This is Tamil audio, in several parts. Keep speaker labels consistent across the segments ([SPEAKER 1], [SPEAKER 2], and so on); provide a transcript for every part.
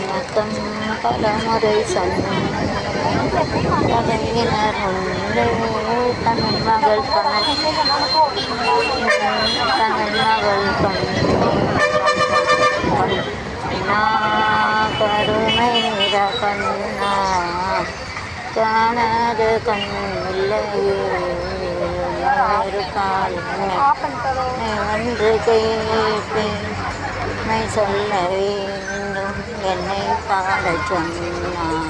[SPEAKER 1] வணக்கம் பலமுறை சொன்னேன் தகையினர் உண்டே தமிழ் மகள் தமிழ் தமிழ் மகள் கண்ணா கருணை நிற கண்ணா காணாத கண் இல்லையே இருக்கால் வந்து கேட்பேன் என்னை சொல்ல வேண்டும் என்னை பாட சொன்னான்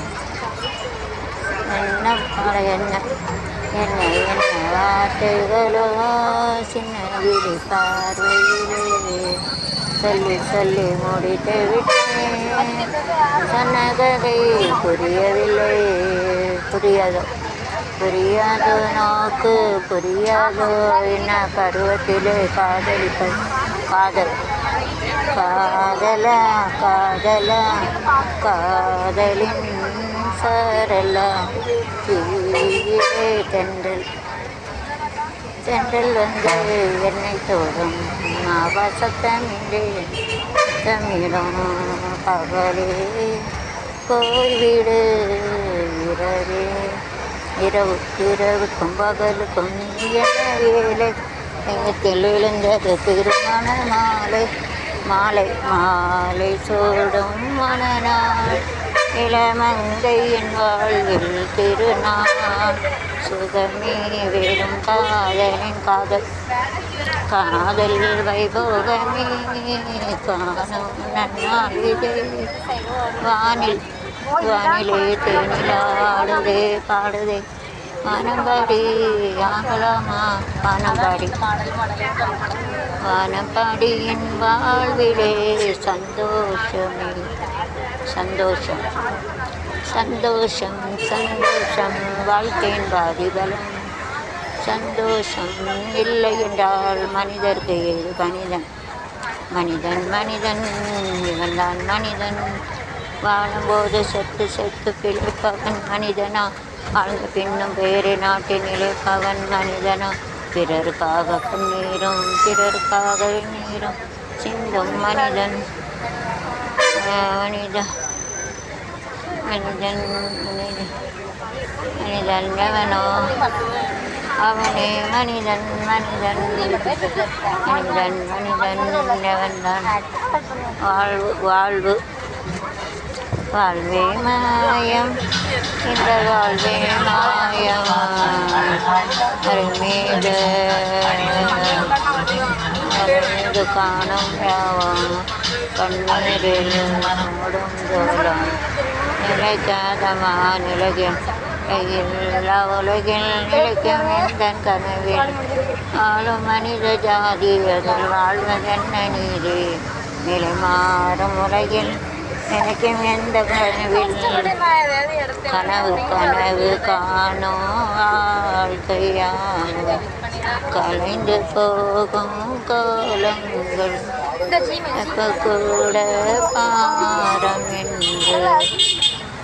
[SPEAKER 1] என்ன பாட என்ன? என்ன என்ன வார்த்தைகளோ சின்ன விழி பார்வையிலே சொல்லி சொல்லி முடித்து விட்டேன். சொன்ன கதை புரியவில்லை. புரியாதோ? புரியாதோ நோக்கு? புரியாதோ? என்ன பருவத்திலே காதலிப்பது காதல் காதலா காதலா காதலின் சாரலா தீயிலே தென்றல் தென்றல் வந்து என்னை தோறும் அவசத்தமிழே தமிழும் பகலே போய்விடு. இரவே இரவு இரவுக்கும் பகலுக்கும் நீ என்ன வேலை எங்கள் விழுந்தது திருமண மாலை. மாலை மாலை சூடும் மணநாள் இளமங்கையின் வாழ்வில் திருநாள். சுகமே வெறும் காதலின் காதல் காதல் வைபோகமே காணும் நன்னாள் வானில் வானிலே தேனிலாடுதே பாடுதே. வானம்பாடி ஆகலாமா? வானம்பாடி. வானம்பாடியின் வாழ்விலே சந்தோஷமே. சந்தோஷம். சந்தோஷம் சந்தோஷம் வாழ்க்கையின் பாதிபலம். சந்தோஷம் இல்லை என்றால் மனிதருக்கு ஏது மனிதன். மனிதன் மனிதன் இவன்தான் மனிதன். வாழும்போது செத்து செத்து பிழைப்பவன் மனிதனா? ஆழ்ந்த பின்னும் வேறு நாட்டினிலே இழைப்பவன் மனிதனா. பிறருக்காக கண்ணீரும் பிறருக்காக நீரும். சிந்தும் மனிதன் மனித மனிதன் மனிதன் எவனோ அவனே மனிதன் மனிதன் மனிதன் மனிதன் எவன்தான் வாழ்வு வாழ்வு. வாழ்வே மாயம். இந்த வாழ்வே மாயம் அருமீது அருமீது காணும் யாவம். கண்ணீரில் மூடும் ஜோலம் நிலைக்காதமா நிலகில் எல்லா உலகில் நிலைக்கும் எந்த கனவில்? ஆளும் மனித ஜாதி அதில் வாழ்வதென்ன நீதி? நிலை மாறும் உலகில் எனக்கும் எந்த கனவில் கனவு கனவு காணும் வாழ்க்கையான கலைந்து போகும் கோலங்கள். எப்ப கூட பாரம் என்று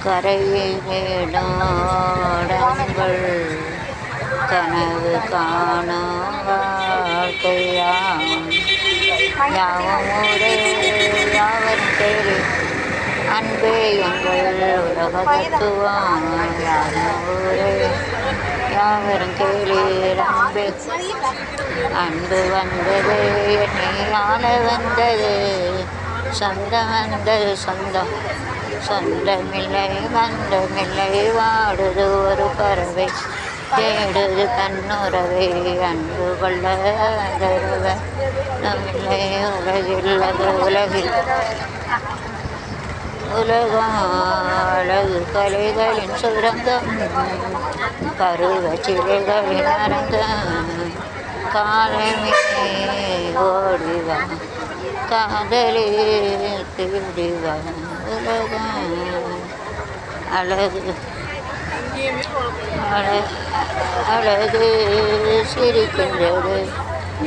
[SPEAKER 1] கரையிடங்கள் கனவு காணும் வாழ்க்கையாம் யாவும் ஒரே யாவரும் தெரியும் அன்பே எங்கள் யாவரும் கேளீர் அன்பு வந்தது என்னை வந்தது சொந்தம் வந்தது சொந்தம் சொந்தமில்லை பந்தமில்லை வாடுது ஒரு பறவை தேடுது கண்ணுறவை அன்பு கொள்ள தருவ நம்மில்லை உலகில் அது உலகில் உலகம் கலைகளின் சுரந்தம் பருவ சிலைகளின் அரங்கம். காலமே ஓடிவான். காதலே திருடிவான் உலகம். அழகு. அழகு. சிரிக்கின்றது.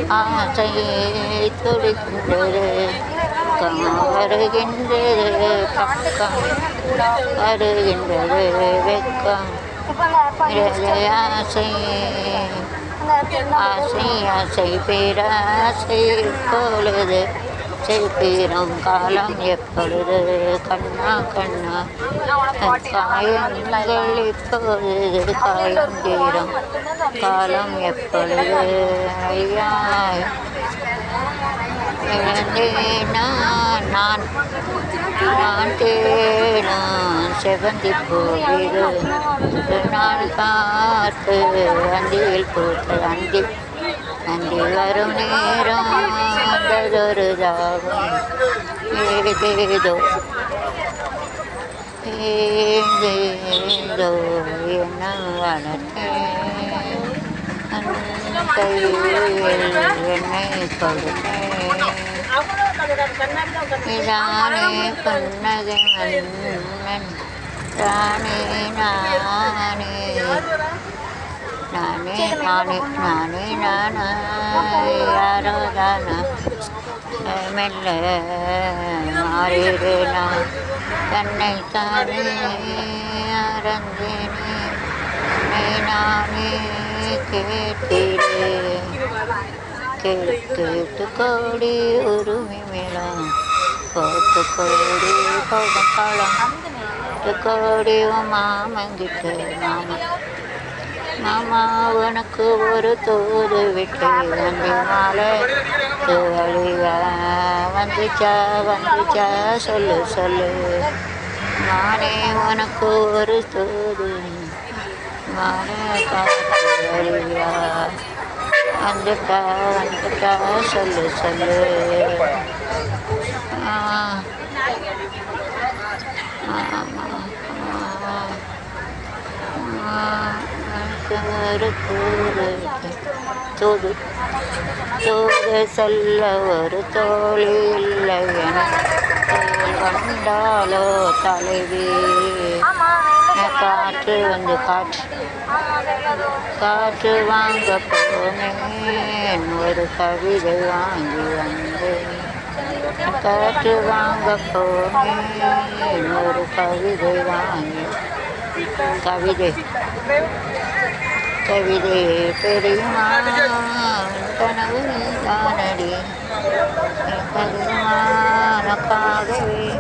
[SPEAKER 1] ஆசையை துடிக்கின்றது. பக்கம் வருகின்றது பக்கம் வருகின்றது வெக்கம் ஆசை ஆசை ஆசை பேராசை பொழுது சீக்கிரம் காலம் எப்பொழுது? கண்ணா கண்ணா காயங்கள் இப்பொழுது காயம் தீரம் காலம் எப்பொழுது? ஐயா இழந்தேனா? நான் நான் தேனும் செவந்தி போகிறது நான் பார்த்து அந்தியில் போட்டு அந்தி அந்தி வரும் நேரம் அந்ததொரு தாகம். ஏதேதோ ஏதேதோ என்ன வளர்த்தேன்? கையில் என்னை கொடுத்தேன் இதானே புன்னகை மன்னன் ராணே நானே நானே நானே நானே நானா யாரோ தானா மெல்ல மாறிடுனா தன்னை தானே அறந்தேனே நானே கேட்கிறேன் கேட்டு கோடி உரிமை மேளம் போட்டு கோடி போகும் காலம் கோடி மாமங்கிட்டு மாமா. மாமா உனக்கு ஒரு தூது விட்டு வண்டி மாலை. வழியா வந்துச்சா வந்துச்சா சொல்லு சொல்லு. நானே உனக்கு ஒரு தூது. மாலை வழியா. வந்துட்டா வந்துட்டா சொல்லு சொல்லு. ஒரு தூது தூது தூது சொல்ல ஒரு தோழி இல்லை. எனக்கு வந்தாலோ தலைவி. காற்று வந்து காற்று. காற்று வாங்க போனேன் ஒரு கவிதை வாங்கி வந்தேன் காற்று வாங்க போனேன் ஒரு கவிதை வாங்கி கவிதை கவிதை தெரியுமா கனவு நீதானடி கவிமானக்காகவே